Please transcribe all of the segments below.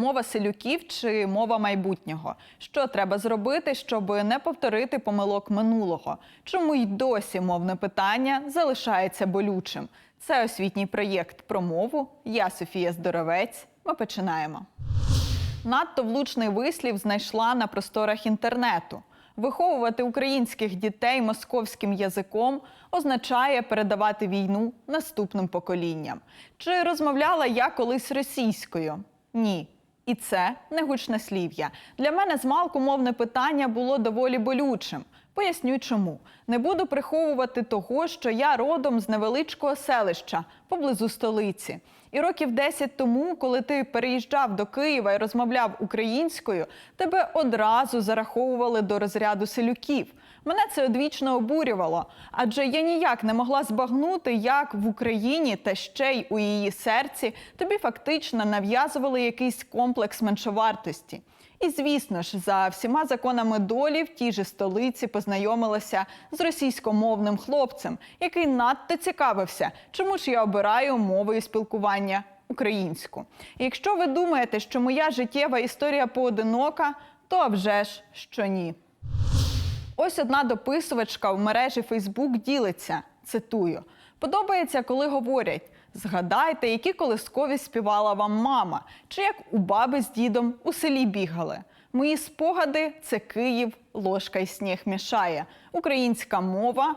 Мова селюків чи мова майбутнього? Що треба зробити, щоб не повторити помилок минулого? Чому й досі мовне питання залишається болючим? Це освітній проєкт про мову. Я Софія Здоровець. Ми починаємо. Надто влучний вислів знайшла на просторах інтернету. Виховувати українських дітей московським язиком означає передавати війну наступним поколінням. Чи розмовляла я колись російською? Ні. І це не гучнослів'я. Для мене змалку мовне питання було доволі болючим. Поясню чому. Не буду приховувати того, що я родом з невеличкого селища поблизу столиці. І років 10 тому, коли ти переїжджав до Києва і розмовляв українською, тебе одразу зараховували до розряду селюків. Мене це одвічно обурювало, адже я ніяк не могла збагнути, як в Україні та ще й у її серці тобі фактично нав'язували якийсь комплекс меншовартості. І звісно ж, за всіма законами долі в тій же столиці познайомилася з російськомовним хлопцем, який надто цікавився, чому ж я обираю мовою спілкування українську. І якщо ви думаєте, що моя життєва історія поодинока, то вже ж що ні. Ось одна дописувачка в мережі Фейсбук ділиться. Цитую: подобається, коли говорять: згадайте, які колискові співала вам мама, чи як у баби з дідом у селі бігали. Мої спогади це Київ, ложка й сніг мішає. Українська мова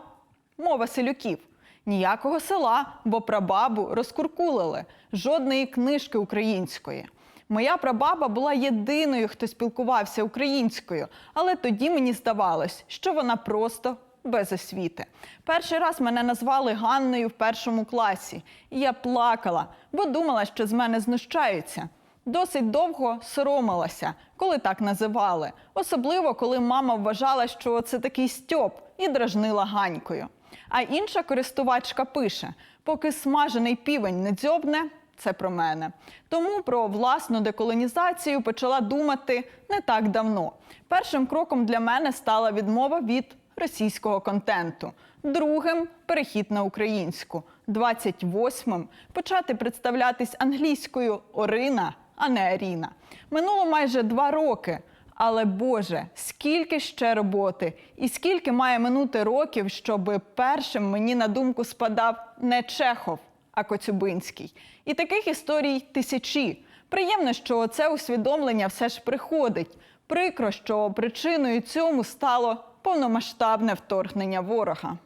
мова селюків. Ніякого села, бо прабабу розкуркулили, жодної книжки української. Моя прабаба була єдиною, хто спілкувався українською, але тоді мені здавалось, що вона просто без освіти. Перший раз мене назвали Ганною в першому класі, і я плакала, бо думала, що з мене знущаються. Досить довго соромилася, коли так називали, особливо коли мама вважала, що це такий стьоп, і дражнила ганькою. А інша користувачка пише: поки смажений півень не дзьобне, це про мене. Тому про власну деколонізацію почала думати не так давно. Першим кроком для мене стала відмова від російського контенту. Другим перехід на українську. 28-м почати представлятись англійською Орина, а не Аріна. Минуло майже два роки. Але Боже, скільки ще роботи, і скільки має минути років, щоб першим мені на думку спадав не Чехов, а Коцюбинський. І таких історій тисячі. Приємно, що це усвідомлення все ж приходить. Прикро, що причиною цьому стало повномасштабне вторгнення ворога.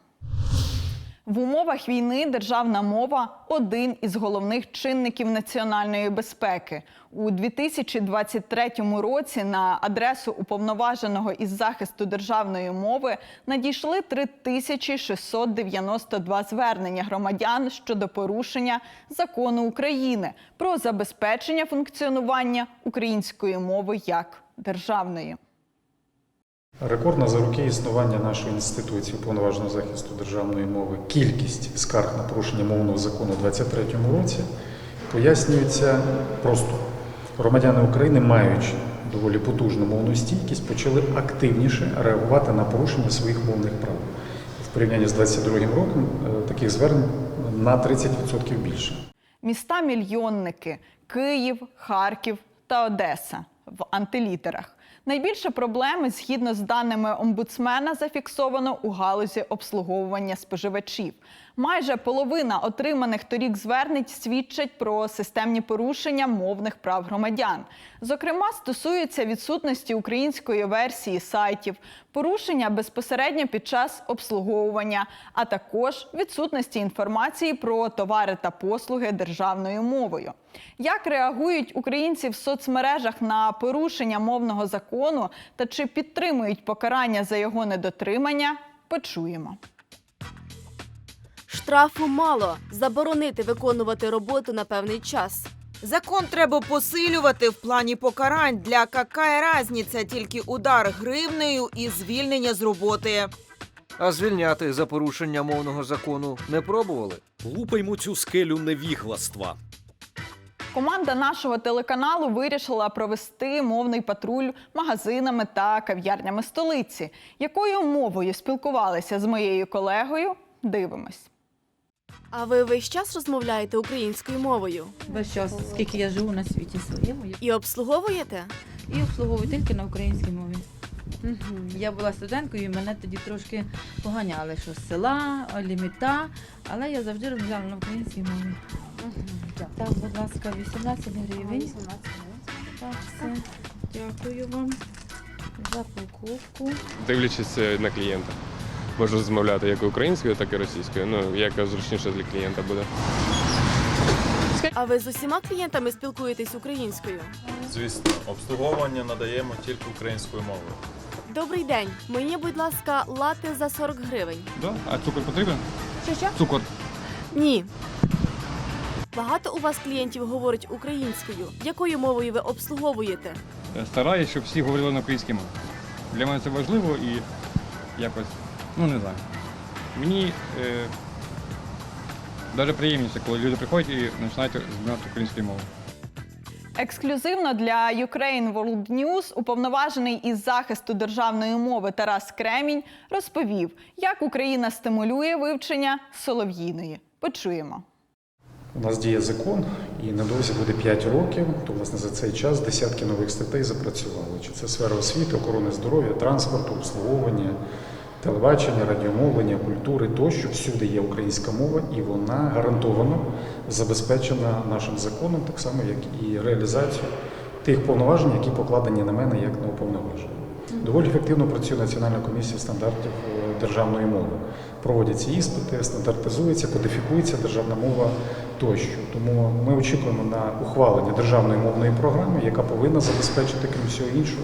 В умовах війни державна мова один із головних чинників національної безпеки. У 2023 році на адресу уповноваженого із захисту державної мови надійшли 3692 звернення громадян щодо порушення закону України про забезпечення функціонування української мови як державної. Рекордна за роки існування нашої інституції уповноваженого захисту державної мови кількість скарг на порушення мовного закону у 2023 році пояснюється просто. Громадяни України, маючи доволі потужну мовну стійкість, почали активніше реагувати на порушення своїх мовних прав. В порівнянні з 2022 роком е, таких звернень на 30% більше. Міста мільйонники Київ, Харків та Одеса в антилітерах. Найбільше проблеми, згідно з даними омбудсмена, зафіксовано у галузі обслуговування споживачів. Майже половина отриманих торік звернень свідчать про системні порушення мовних прав громадян. Зокрема, стосуються відсутності української версії сайтів, порушення безпосередньо під час обслуговування, а також відсутності інформації про товари та послуги державною мовою. Як реагують українці в соцмережах на порушення мовного закону та чи підтримують покарання за його недотримання? Почуємо. Штрафу мало заборонити виконувати роботу на певний час. Закон треба посилювати в плані покарань. Для какая разниця тільки удар гривнею і звільнення з роботи. А звільняти за порушення мовного закону не пробували? Лупаймо цю скелю невігластва. Команда нашого телеканалу вирішила провести мовний патруль магазинами та кав'ярнями столиці. Якою мовою спілкувалися з моєю колегою? Дивимось. А ви весь час розмовляєте українською мовою Весь час, скільки я живу на світі своєму, я- і обслуговуєте? і обслуговую тільки на українській мові. Я була студенткою, і мене тоді трошки поганяли, що з села, ліміта, але я завжди розмовляла на українській мові. Так, будь ласка, 18 гривень. Так, все. Дякую вам за покупку. дивлячись е, на клієнта. Можу розмовляти як українською, так і російською. Ну, яка зручніше для клієнта буде. А ви з усіма клієнтами спілкуєтесь українською? Звісно, обслуговування надаємо тільки українською мовою. Добрий день. Мені, будь ласка, лати за 40 гривень. Да? А цукор потрібен? Що що? Цукор. Ні. Багато у вас клієнтів говорить українською. Якою мовою ви обслуговуєте? Е, Стараюсь, щоб всі говорили на українській мові. Для мене це важливо і якось, ну не знаю. Мені е, навіть приємніше, коли люди приходять і починають розмовляти українською мовою. Ексклюзивно для Ukraine World News уповноважений із захисту державної мови Тарас Кремінь розповів, як Україна стимулює вивчення солов'їної. Почуємо. У нас діє закон, і недовзі буде 5 років. То, власне, за цей час десятки нових статей запрацювали. Чи це сфера освіти, охорони здоров'я, транспорту, обслуговування, телебачення, радіомовлення, культури тощо всюди є українська мова, і вона гарантовано забезпечена нашим законом, так само як і реалізацію тих повноважень, які покладені на мене як на уповноваженого. Доволі ефективно працює Національна комісія стандартів е, державної мови. Проводяться іспити, стандартизується, кодифікується державна мова тощо. Тому ми очікуємо на ухвалення державної мовної програми, яка повинна забезпечити, крім всього іншого,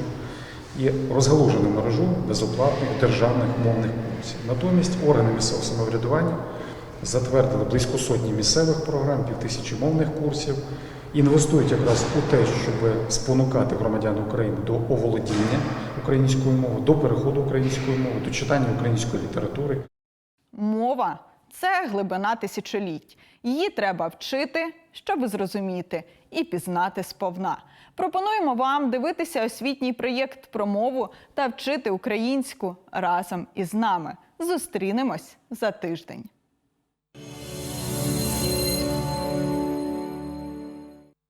і розгалужену мережу безоплатних державних мовних курсів. Натомість органи місцевого самоврядування затвердили близько сотні місцевих програм, півтисячі мовних курсів, інвестують якраз у те, щоб спонукати громадян України до оволодіння українською мовою, до переходу української мови, до читання української літератури. Мова це глибина тисячоліть. Її треба вчити, щоб зрозуміти і пізнати сповна. Пропонуємо вам дивитися освітній проєкт про мову та вчити українську разом із нами. Зустрінемось за тиждень.